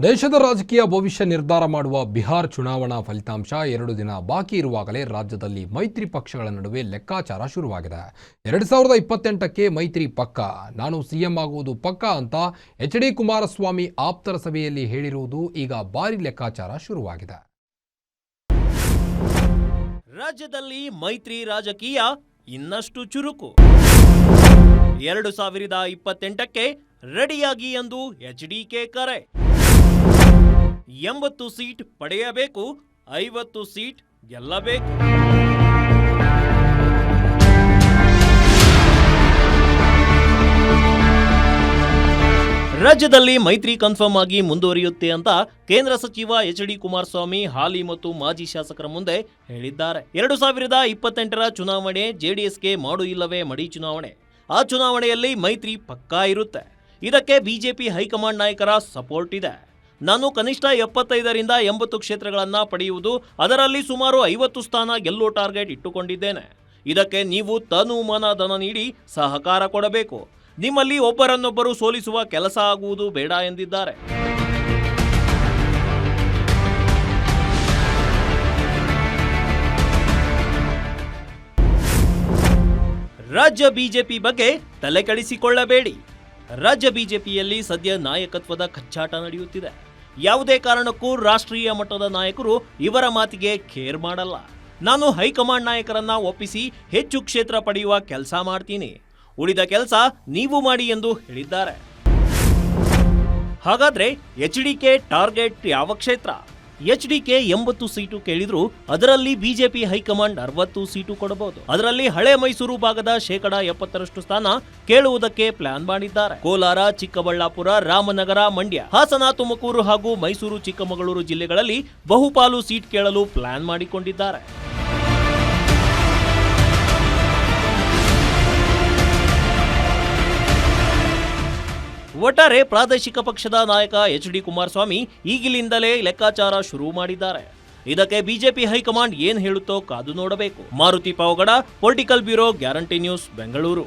ದೇಶದ ರಾಜಕೀಯ ಭವಿಷ್ಯ ನಿರ್ಧಾರ ಮಾಡುವ ಬಿಹಾರ್ ಚುನಾವಣಾ ಫಲಿತಾಂಶ ಎರಡು ದಿನ ಬಾಕಿ ಇರುವಾಗಲೇ ರಾಜ್ಯದಲ್ಲಿ ಮೈತ್ರಿ ಪಕ್ಷಗಳ ನಡುವೆ ಲೆಕ್ಕಾಚಾರ ಶುರುವಾಗಿದೆ. ಎರಡು ಸಾವಿರದ ಇಪ್ಪತ್ತೆಂಟಕ್ಕೆ ಮೈತ್ರಿ ಪಕ್ಕ? ನಾನು ಸಿಎಂ ಆಗುವುದು ಪಕ್ಕ ಅಂತ ಎಚ್ ಡಿ ಕುಮಾರಸ್ವಾಮಿ ಆಪ್ತರ ಸಭೆಯಲ್ಲಿ ಹೇಳಿರುವುದು ಈಗ ಭಾರಿ ಲೆಕ್ಕಾಚಾರ ಶುರುವಾಗಿದೆ. ರಾಜ್ಯದಲ್ಲಿ ಮೈತ್ರಿ ರಾಜಕೀಯ ಇನ್ನಷ್ಟು ಚುರುಕು. ಎರಡು ಸಾವಿರದ ಇಪ್ಪತ್ತೆಂಟಕ್ಕೆ ರೆಡಿಯಾಗಿ ಎಂದು ಎಚ್ ಡಿಕೆ ಕರೆ. ಎಂಬತ್ತು ಸೀಟ್ ಪಡೆಯಬೇಕು, ಐವತ್ತು ಸೀಟ್ ಗೆಲ್ಲಬೇಕು. ರಾಜ್ಯದಲ್ಲಿ ಮೈತ್ರಿ ಕನ್ಫರ್ಮ್ ಆಗಿ ಮುಂದುವರಿಯುತ್ತೆ ಅಂತ ಕೇಂದ್ರ ಸಚಿವ ಎಚ್ ಡಿ ಕುಮಾರಸ್ವಾಮಿ ಹಾಲಿ ಮತ್ತು ಮಾಜಿ ಶಾಸಕರ ಮುಂದೆ ಹೇಳಿದ್ದಾರೆ. ಎರಡು ಸಾವಿರದ ಇಪ್ಪತ್ತೆಂಟರ ಚುನಾವಣೆ ಜೆಡಿಎಸ್ಗೆ ಮಾಡು ಇಲ್ಲವೇ ಮಡಿ ಚುನಾವಣೆ. ಆ ಚುನಾವಣೆಯಲ್ಲಿ ಮೈತ್ರಿ ಪಕ್ಕಾ ಇರುತ್ತೆ. ಇದಕ್ಕೆ ಬಿಜೆಪಿ ಹೈಕಮಾಂಡ್ ನಾಯಕರ ಸಪೋರ್ಟ್ ಇದೆ. ನಾನು ಕನಿಷ್ಠ ಎಪ್ಪತ್ತೈದರಿಂದ ಎಂಬತ್ತು ಕ್ಷೇತ್ರಗಳನ್ನು ಪಡೆಯುವುದು ಅದರಲ್ಲಿ ಸುಮಾರು ಐವತ್ತು ಸ್ಥಾನ ಗೆಲ್ಲೋ ಟಾರ್ಗೆಟ್ ಇಟ್ಟುಕೊಂಡಿದ್ದೇನೆ. ಇದಕ್ಕೆ ನೀವು ತನು ಮನ ಧನ ನೀಡಿ ಸಹಕಾರ ಕೊಡಬೇಕು. ನಿಮ್ಮಲ್ಲಿ ಒಬ್ಬರನ್ನೊಬ್ಬರು ಸೋಲಿಸುವ ಕೆಲಸ ಆಗುವುದು ಬೇಡ ಎಂದಿದ್ದಾರೆ. ರಾಜ್ಯ ಬಿಜೆಪಿ ಬಗ್ಗೆ ತಲೆ ಕೆಡಿಸಿಕೊಳ್ಳಬೇಡಿ ರಾಜ್ಯ ಬಿಜೆಪಿಯಲ್ಲಿ ಸದ್ಯ ನಾಯಕತ್ವದ ಕಚ್ಚಾಟ ನಡೆಯುತ್ತಿದೆ. ಯಾವುದೇ ಕಾರಣಕ್ಕೂ ರಾಷ್ಟ್ರೀಯ ಮಟ್ಟದ ನಾಯಕರು ಇವರ ಮಾತಿಗೆ ಕೇರ್ ಮಾಡಲ್ಲ. ನಾನು ಹೈಕಮಾಂಡ್ ನಾಯಕರನ್ನ ಒಪ್ಪಿಸಿ ಹೆಚ್ಚು ಕ್ಷೇತ್ರ ಪಡೆಯುವ ಕೆಲಸ ಮಾಡ್ತೀನಿ. ಉಳಿದ ಕೆಲಸ ನೀವು ಮಾಡಿ ಎಂದು ಹೇಳಿದ್ದಾರೆ. ಹಾಗಾದ್ರೆ ಎಚ್ ಡಿಕೆ ಟಾರ್ಗೆಟ್ ಯಾವ ಕ್ಷೇತ್ರ? ಎಚ್ ಡಿಕೆ ಎಂಬತ್ತು ಸೀಟು ಕೇಳಿದ್ರು ಅದರಲ್ಲಿ ಬಿಜೆಪಿ ಹೈಕಮಾಂಡ್ ಅರವತ್ತು ಸೀಟು ಕೊಡಬಹುದು. ಅದರಲ್ಲಿ ಹಳೆ ಮೈಸೂರು ಭಾಗದ ಶೇಕಡ ಎಪ್ಪತ್ತರಷ್ಟು ಸ್ಥಾನ ಕೇಳುವುದಕ್ಕೆ ಪ್ಲಾನ್ ಮಾಡಿದ್ದಾರೆ. ಕೋಲಾರ, ಚಿಕ್ಕಬಳ್ಳಾಪುರ, ರಾಮನಗರ, ಮಂಡ್ಯ, ಹಾಸನ, ತುಮಕೂರು ಹಾಗೂ ಮೈಸೂರು, ಚಿಕ್ಕಮಗಳೂರು ಜಿಲ್ಲೆಗಳಲ್ಲಿ ಬಹುಪಾಲು ಸೀಟ್ ಕೇಳಲು ಪ್ಲಾನ್ ಮಾಡಿಕೊಂಡಿದ್ದಾರೆ. ಒಟ್ಟಾರೆ ಪ್ರಾದೇಶಿಕ ಪಕ್ಷದ ನಾಯಕ ಎಚ್ ಡಿ ಕುಮಾರಸ್ವಾಮಿ ಈಗಿಲಿಂದಲೇ ಲೆಕ್ಕಾಚಾರ ಶುರು ಮಾಡಿದ್ದಾರೆ. ಇದಕ್ಕೆ ಬಿಜೆಪಿ ಹೈಕಮಾಂಡ್ ಏನ್ ಹೇಳುತ್ತೋ ಕಾದು ನೋಡಬೇಕು. Maruti Pavagada, political bureau, guarantee news, Bengaluru.